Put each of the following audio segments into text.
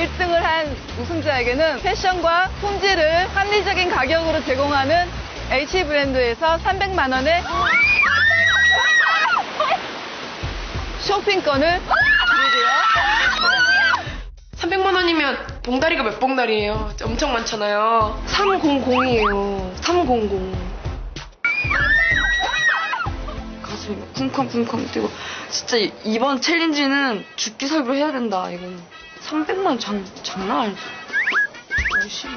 1등을 한 우승자에게는 패션과 품질을 합리적인 가격으로 제공하는 H 브랜드에서 300만 원의 쇼핑권을 드리고요. 300만 원이면 봉다리가 몇 봉다리예요? 엄청 많잖아요. 300이에요. 300. 가슴이 쿵쾅쿵쾅 뛰고 진짜 이- 이번 챌린지는 죽기 살기로 해야 된다 이건 300만 원 장, 장난 아니지. 열심히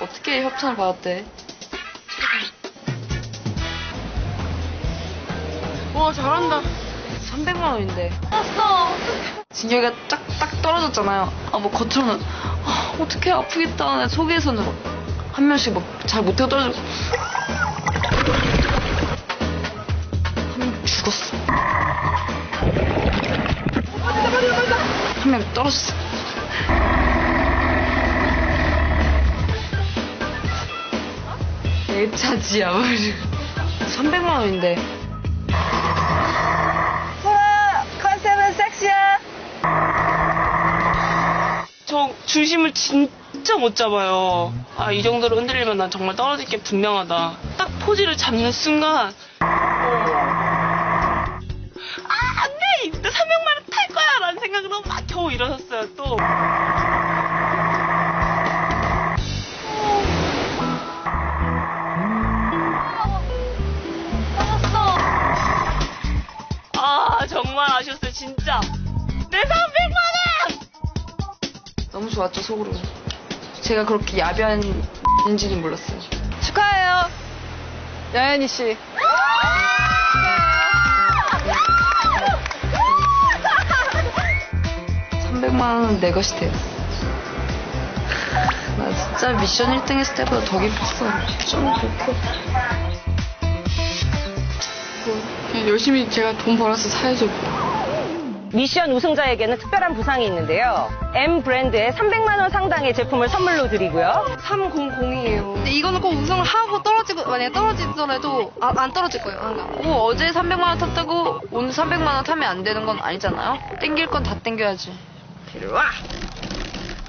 어떻게 협찬을 받았대 와, 잘한다. 300만 원인데. 왔어. 진혁이가 딱, 딱 떨어졌잖아요. 아 뭐 겉으로는 아, 어떻게 아프겠다. 내 속에서는. 한 명씩 막 잘 못하고 떨어지고. 한 명 죽었어 한 명 떨어졌어 내 차지야 말이 300만 원인데 소라 컨셉은 섹시야. 저 중심을 진짜 못 잡아요. 아, 이 정도로 흔들리면 난 정말 떨어질 게 분명하다. 딱 포즈를 잡는 순간, 겨우 일어섰어요, 또. 아, 정말 아쉬웠어요, 진짜. 내 300만원! 너무 좋았죠 속으로 제가 그렇게 야비한인지는 몰랐어요 축하해요. 여연이 씨. 300만 원은 내 것이 돼. 나 진짜 미션 1등 했을 때보다 더 기뻤어. 좀 좋고. 그냥 열심히 제가 돈 벌어서 사야죠. 미션 우승자에게는 특별한 부상이 있는데요. M 브랜드의 300만 원 상당의 제품을 선물로 드리고요. 300이에요. 근데 이거는 꼭 우승을 하고 떨어지고 만약에 떨어지더라도 아, 안 떨어질 거예요. 안 가. 뭐 어제 300만 원 탔다고 오늘 300만 원 타면 안 되는 건 아니잖아요. 땡길 건 다 땡겨야지. 이리 와.